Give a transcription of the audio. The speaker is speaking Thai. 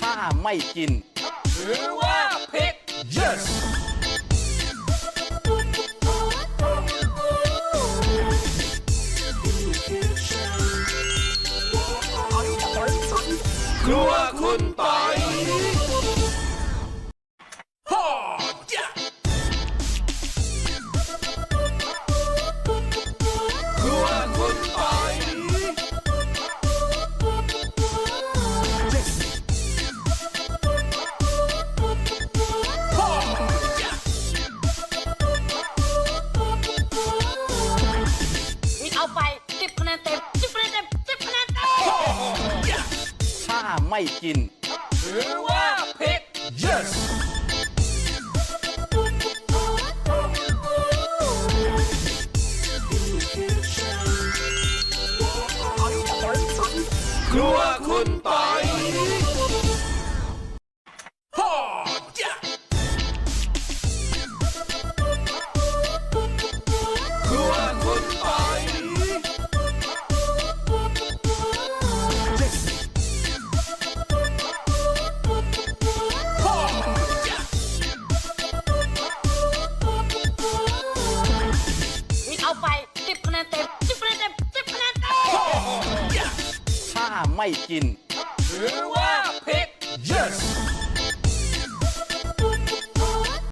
ถ้าไม่กิน หรือว่าผิด yes ครัวคุณต่อ ไม่กิน หรือว่าพริก yes ครัวคุณปอยาไม่กินหรือว่าผิด